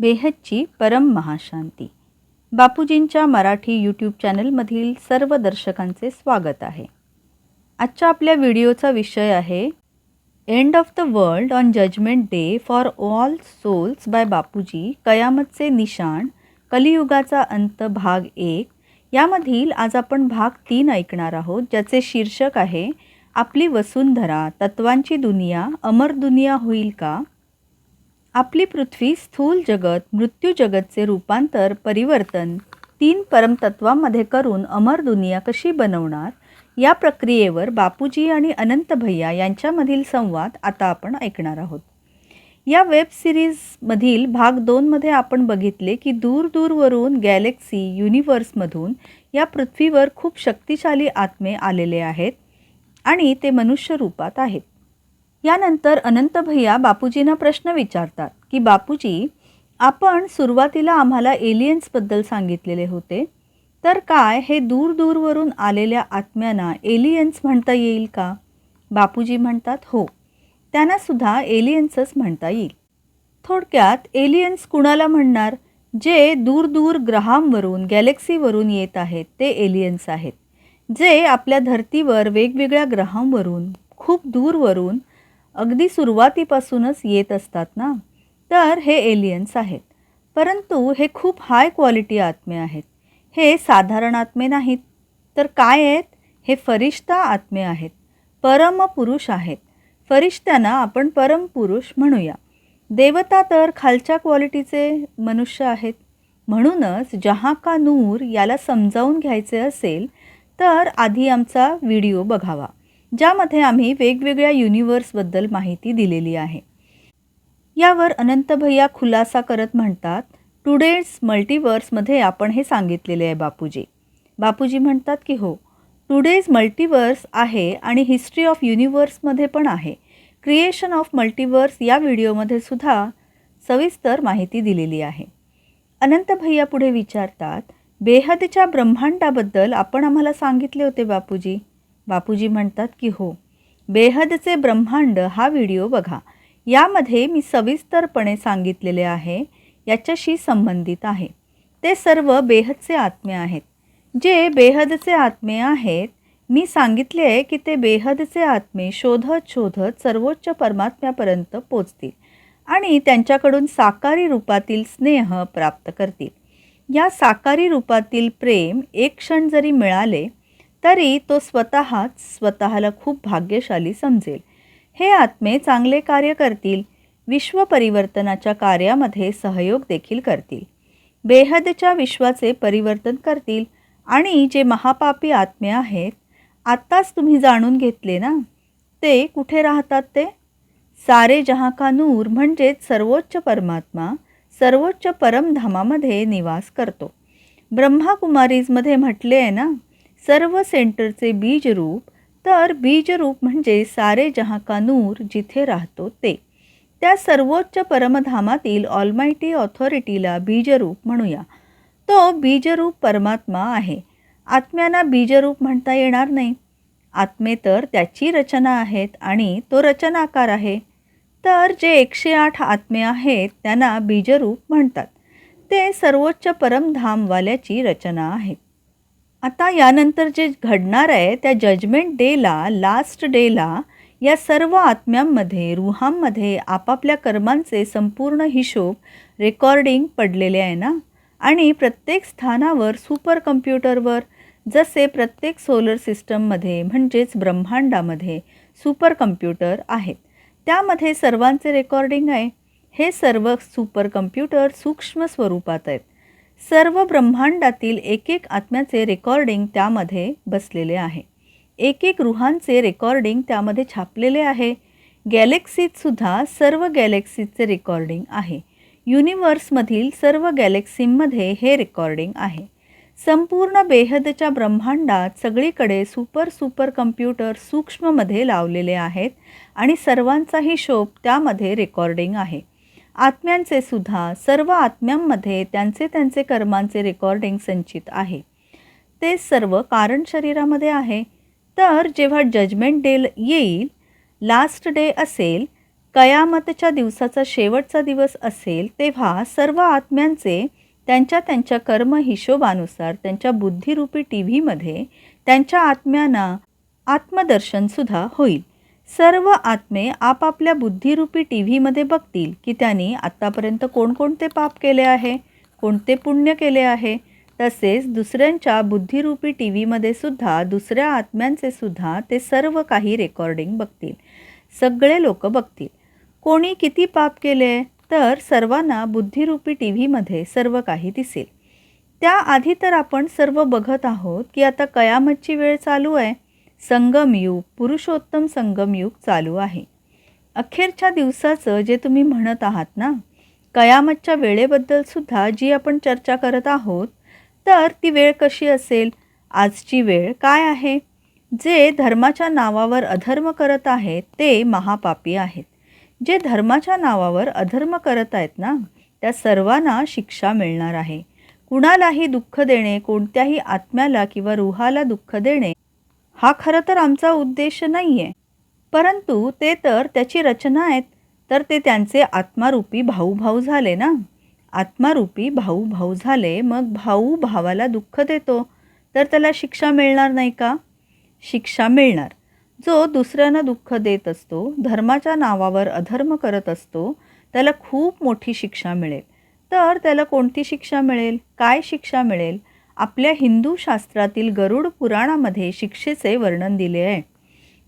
बेहदची परम महाशांती. बापूजींच्या मराठी यूट्यूब चॅनलमधील सर्व दर्शकांचे स्वागत आहे. आजच्या आपल्या व्हिडिओचा विषय आहे end of the world on judgement day for all souls by Bapuji कयामतचे निशाण कलियुगाचा अंत भाग एक यामधील आज आपण भाग तीन ऐकणार आहोत ज्याचे शीर्षक आहे आपली वसुंधरा तत्वांची दुनिया अमर दुनिया होईल का? आपली पृथ्वी स्थूल जगत मृत्यू जगतचे रूपांतर परिवर्तन तीन परमतत्वामध्ये करून अमर दुनिया कशी बनवणार या प्रक्रियेवर बापूजी आणि अनंत भैया यांच्यामधील संवाद आता आपण ऐकणार आहोत. या वेब सिरीजमधील भाग दोनमध्ये आपण बघितले की दूर दूरवरून गॅलेक्सी युनिवर्समधून या पृथ्वीवर खूप शक्तिशाली आत्मे आलेले आहेत आणि ते मनुष्य रूपात आहेत. यानंतर अनंत भैया बापूजींना प्रश्न विचारतात की बापूजी आपण सुरुवातीला आम्हाला एलियन्सबद्दल सांगितलेले होते. तर काय हे दूर दूरवरून आलेल्या आत्म्यांना एलियन्स म्हणता येईल का? बापूजी म्हणतात हो त्यांनासुद्धा एलियन्सच म्हणता येईल. थोडक्यात एलियन्स कुणाला म्हणणार? जे दूर दूर ग्रहांवरून गॅलेक्सीवरून येत आहेत ते एलियन्स आहेत. जे आपल्या धर्तीवर वेगवेगळ्या ग्रहांवरून खूप दूरवरून अगदी सुरुवातीपासूनच येत असतात ना? तर हे एलियन्स आहेत. परंतु हे खूप हाय क्वालिटी आत्मे आहेत. हे साधारण आत्मे नाहीत. तर काय आहेत? हे फरिश्ता आत्मे आहेत. परमपुरुष आहेत. फरिश्त्यांना आपण परमपुरुष म्हणूया. देवता तर खालच्या क्वालिटीचे मनुष्य आहेत. म्हणूनच जहाँ का नूर याला समजावून घ्यायचे असेल तर आधी आमचा व्हिडिओ बघावा. ज्यामध्ये आम्ही वेगवेगळ्या युनिवर्सबद्दल माहिती दिलेली आहे. यावर अनंत भैया खुलासा करत म्हणतात टुडेज मल्टिवर्समध्ये आपण हे सांगितलेले आहे बापूजी. बापूजी म्हणतात की हो टुडेज मल्टिवर्स आहे आणि हिस्ट्री ऑफ युनिवर्समध्ये पण आहे. क्रिएशन ऑफ मल्टिवर्स या व्हिडिओमध्ये सुद्धा सविस्तर माहिती दिलेली आहे. अनंत भैया पुढे विचारतात बेहदच्या ब्रह्मांडाबद्दल आपण आम्हाला सांगितले होते बापूजी. बापूजी म्हणतात की हो. बेहदचे ब्रह्मांड हा व्हिडिओ बघा. यामध्ये मी सविस्तरपणे सांगितलेले आहे याच्याशी संबंधित आहे. ते सर्व बेहदचे आत्मे आहेत. जे बेहदचे आत्मे आहेत मी सांगितले आहे की ते बेहदचे आत्मे शोधत शोधत सर्वोच्च परमात्म्यापर्यंत पोचतील आणि त्यांच्याकडून साकारी रूपातील स्नेह प्राप्त करतील. या साकारी रूपातील प्रेम एक क्षण जरी मिळाले तरी तो स्वतःच स्वतःला खूप भाग्यशाली समजेल. हे आत्मे चांगले कार्य करतील विश्व परिवर्तनाच्या कार्यामध्ये सहयोग देखील करतील. बेहदच्या विश्वाचे परिवर्तन करतील आणि जे महापापी आत्मे आहेत आत्ताच तुम्ही जाणून घेतले ना? ते कुठे राहतात ते? सारे जहाँ का नूर म्हणजेच सर्वोच्च परमात्मा सर्वोच्च परमधामामध्ये निवास करतो. ब्रह्माकुमारीजमध्ये म्हटले आहे ना? सर्व सेंटरचे बीजरूप तर बीजरूप म्हणजे सारे जहाँ का नूर जिथे राहतो ते. त्या सर्वोच्च परमधामातील ऑलमायटी ऑथॉरिटीला बीजरूप म्हणूया. तो बीजरूप परमात्मा आहे. आत्म्यांना बीजरूप म्हणता येणार नाही. आत्मे तर त्याची रचना आहेत आणि तो रचनाकार आहे. तर जे एकशे आठ आत्मे आहेत त्यांना बीजरूप म्हणतात. ते सर्वोच्च परमधामवाल्याची रचना आहे आता यानंतर जे घडणार आहे त्या जजमेंट डेला लास्ट डेला या सर्व आत्म्यांमध्ये रुहांमध्ये आपापल्या कर्मांचे संपूर्ण हिशोब रेकॉर्डिंग पडलेले आहे ना? आणि प्रत्येक स्थानावर सुपर कम्प्युटरवर जसे प्रत्येक सोलर सिस्टममध्ये म्हणजेच ब्रह्मांडामध्ये सुपर कम्प्युटर आहेत. त्यामध्ये सर्वांचे रेकॉर्डिंग आहे. हे सर्व सुपर कम्प्युटर सूक्ष्म स्वरूपात आहेत. सर्व ब्रह्मांडातील एक एक आत्म्याचे रेकॉर्डिंग त्यामध्ये बसलेले आहे. एक एक गृहांचे रेकॉर्डिंग त्यामध्ये छापलेले आहे. गॅलेक्सीतसुद्धा सर्व गॅलेक्सीचे रेकॉर्डिंग आहे. युनिवर्समधील सर्व गॅलेक्सींमध्ये हे रेकॉर्डिंग आहे. संपूर्ण बेहदच्या ब्रह्मांडात सगळीकडे सुपर सुपर कम्प्युटर सूक्ष्ममध्ये लावलेले आहेत आणि सर्वांचा हिशोब त्यामध्ये रेकॉर्डिंग आहे. आत्म्यांचे सुद्धा सर्व आत्म्यांमध्ये त्यांचे त्यांचे कर्मांचे रेकॉर्डिंग संचित आहे. ते सर्व कारण शरीरामध्ये आहे. तर जेव्हा जजमेंट डे येईल लास्ट डे असेल कयामतच्या दिवसाचा शेवटचा दिवस असेल तेव्हा सर्व आत्म्यांचे त्यांच्या त्यांच्या कर्म हिशोबानुसार त्यांच्या बुद्धिरूपी टी व्हीमध्ये त्यांच्या आत्म्यांना आत्मदर्शनसुद्धा होईल. सर्व आत्मे आपापल्या बुद्धिरूपी टी व्हीमध्ये बघतील की त्यांनी आत्तापर्यंत कोणकोणते पाप केले आहे कोणते पुण्य केले आहे. तसेच दुसऱ्यांच्या बुद्धिरूपी टी व्हीमध्ये सुद्धा दुसऱ्या आत्म्यांचे सुद्धा ते सर्व काही रेकॉर्डिंग बघतील. सगळे लोक बघतील. कोणी किती पाप केले तर सर्वांना बुद्धिरूपी टी व्हीमध्ये सर्व काही दिसेल. त्याआधी तर आपण सर्व बघत आहोत की आता कयामतची वेळ चालू आहे. संगमयुग पुरुषोत्तम संगमयुग चालू आहे. अखेरच्या दिवसाचं जे तुम्ही म्हणत आहात ना कयामतच्या वेळेबद्दल सुद्धा जी आपण चर्चा करत आहोत तर ती वेळ कशी असेल? आजची वेळ काय आहे? जे धर्माच्या नावावर अधर्म करत आहेत ते महापापी आहेत. जे धर्माच्या नावावर अधर्म करत आहेत ना त्या सर्वांना शिक्षा मिळणार आहे. कुणालाही दुःख देणे कोणत्याही आत्म्याला किंवा रुहाला दुःख देणे हा खरं तर आमचा उद्देश नाही आहे परंतु ते तर त्याची रचना आहेत तर ते त्यांचे आत्मारूपी भाऊभाऊ झाले ना? आत्मारूपी भाऊभाऊ झाले मग भाऊ भावाला दुःख देतो तर त्याला शिक्षा मिळणार नाही का? शिक्षा मिळणार. जो दुसऱ्यांना दुःख देत असतो धर्माच्या नावावर अधर्म करत असतो त्याला खूप मोठी शिक्षा मिळेल. तर त्याला कोणती शिक्षा मिळेल? काय शिक्षा मिळेल? आपल्या हिंदू शास्त्रातील गरुड पुराणामध्ये शिक्षेचे वर्णन दिले आहे.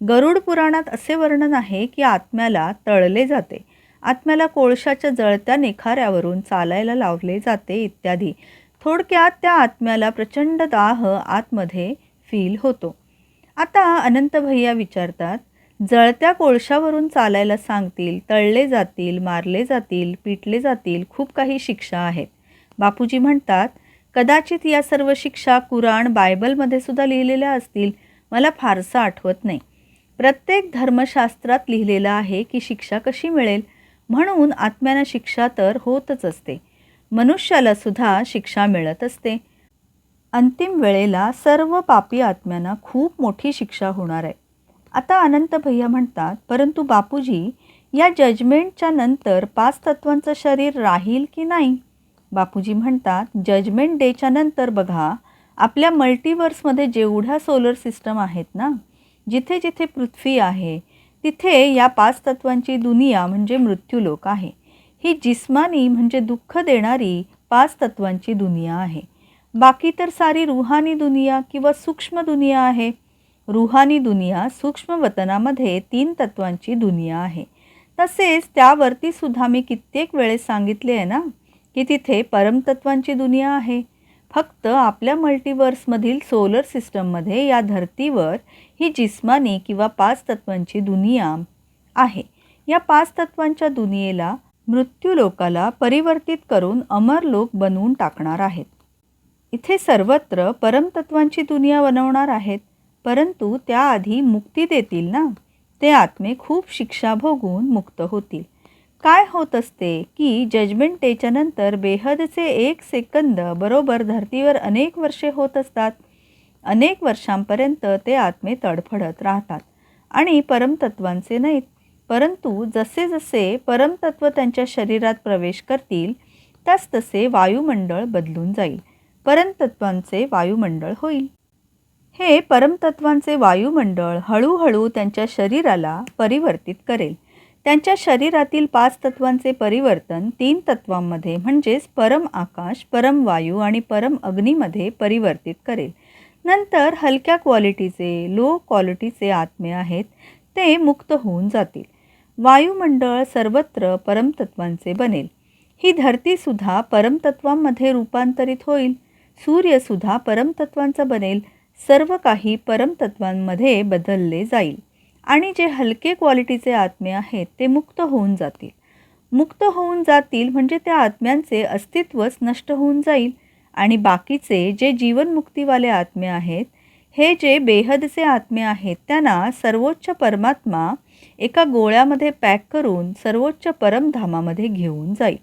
गरुड पुराणात असे वर्णन आहे की आत्म्याला तळले जाते. आत्म्याला कोळशाच्या जळत्या निखाऱ्यावरून चालायला लावले जाते इत्यादी. थोडक्यात त्या आत्म्याला प्रचंड दाह आतमध्ये फील होतो. आता अनंत भैया विचारतात जळत्या कोळशावरून चालायला सांगतील तळले जातील मारले जातील पिटले जातील खूप काही शिक्षा आहेत. बापूजी म्हणतात कदाचित या सर्व शिक्षा कुराण बायबलमध्ये सुद्धा लिहिलेल्या असतील. मला फारसं आठवत नाही. प्रत्येक धर्मशास्त्रात लिहिलेलं आहे की शिक्षा कशी मिळेल? म्हणून आत्म्यानं शिक्षा तर होतच असते. मनुष्याला सुद्धा शिक्षा मिळत असते. अंतिम वेळेला सर्व पापी आत्म्यांना खूप मोठी शिक्षा होणार आहे. आता अनंत भैया म्हणतात परंतु बापूजी या जजमेंटच्या नंतर पाच तत्वांचं शरीर राहील की नाही? बापूजी म्हणतात जजमेंट डेच्या नंतर बघा आपल्या मल्टिवर्समध्ये जेवढ्या सोलर सिस्टम आहेत ना जिथे जिथे पृथ्वी आहे तिथे या पाच तत्वांची दुनिया म्हणजे मृत्यूलोक आहे. ही जिस्मानी म्हणजे दुःख देणारी पाच तत्वांची दुनिया आहे. बाकी तर सारी रुहानी दुनिया किंवा सूक्ष्म दुनिया आहे. रुहानी दुनिया सूक्ष्म वतनामध्ये तीन तत्वांची दुनिया आहे. तसेच त्यावरती सुद्धा मी कित्येक वेळेस सांगितले आहे ना की तिथे परमतत्वांची दुनिया आहे. फक्त आपल्या मल्टिवर्समधील सोलर सिस्टममध्ये या धर्तीवर ही जिस्मानी किंवा पाच तत्वांची दुनिया आहे. या पाच तत्वांच्या दुनियेला मृत्यूलोकाला परिवर्तित करून अमर लोक बनवून टाकणार आहेत. इथे सर्वत्र परमतत्वांची दुनिया बनवणार आहेत. परंतु त्याआधी मुक्ती देतील ना? ते आत्मे खूप शिक्षा भोगून मुक्त होतील. काय होत असते की जजमेंट डेच्या नंतर बेहदचे एक सेकंद बरोबर धर्तीवर अनेक वर्षे होत असतात. अनेक वर्षांपर्यंत ते आत्मे तडफडत राहतात आणि परमतत्वांचे नाहीत. परंतु जसे जसे परमतत्व त्यांच्या शरीरात प्रवेश करतील तस तसे वायुमंडळ बदलून जाईल. परमतत्वांचे वायुमंडळ होईल. हे परमतत्वांचे वायुमंडळ हळूहळू त्यांच्या शरीराला परिवर्तित करेल. त्यांच्या शरीरातील पाच तत्वांचे परिवर्तन तीन तत्वांमध्ये म्हणजेच परम आकाश परम वायू आणि परम अग्नीमध्ये परिवर्तित करेल. नंतर हलक्या क्वालिटीचे लो क्वालिटीचे आत्मे आहेत ते मुक्त होऊन जातील. वायुमंडळ सर्वत्र परमतत्वांचे बनेल. ही धरतीसुद्धा परमतत्वांमध्ये रूपांतरित होईल. सूर्यसुद्धा परमतत्वांचा बनेल. सर्व काही परमतत्वांमध्ये बदलले जाईल. आणि जे हलके क्वालिटीचे आत्मे आहेत ते मुक्त होऊन जातील. मुक्त होऊन जातील म्हणजे त्या आत्म्यांचे अस्तित्वच नष्ट होऊन जाईल आणि बाकीचे जे जीवनमुक्तीवाले आत्मे आहेत हे जे बेहदचे आत्मे आहेत त्यांना सर्वोच्च परमात्मा एका गोळ्यामध्ये पॅक करून सर्वोच्च परमधामामध्ये घेऊन जाईल.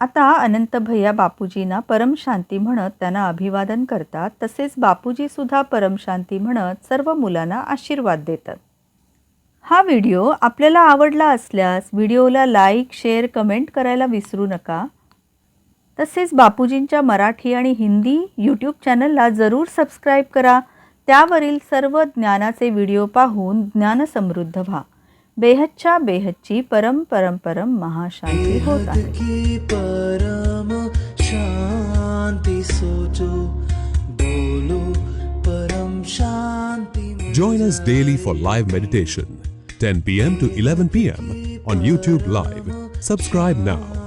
आता अनंत भैया बापूजींना परमशांती म्हणत त्यांना अभिवादन करतात तसेच बापूजीसुद्धा परमशांती म्हणत सर्व मुलांना आशीर्वाद देतात. हा व्हिडिओ आपल्याला आवडला असल्यास व्हिडिओला लाईक शेअर कमेंट करायला विसरू नका. तसेच बापूजींच्या मराठी आणि हिंदी यूट्यूब चॅनलला जरूर सबस्क्राईब करा. त्यावरील सर्व ज्ञानाचे व्हिडिओ पाहून ज्ञानसमृद्ध व्हा. बेहदच्या बेहदची परम परम परम महाशांती होत आहे. की परम शांति सोचो बोलो परम शांति में Join us daily for live meditation, 10 p.m. to 11 p.m. on YouTube Live. Subscribe now.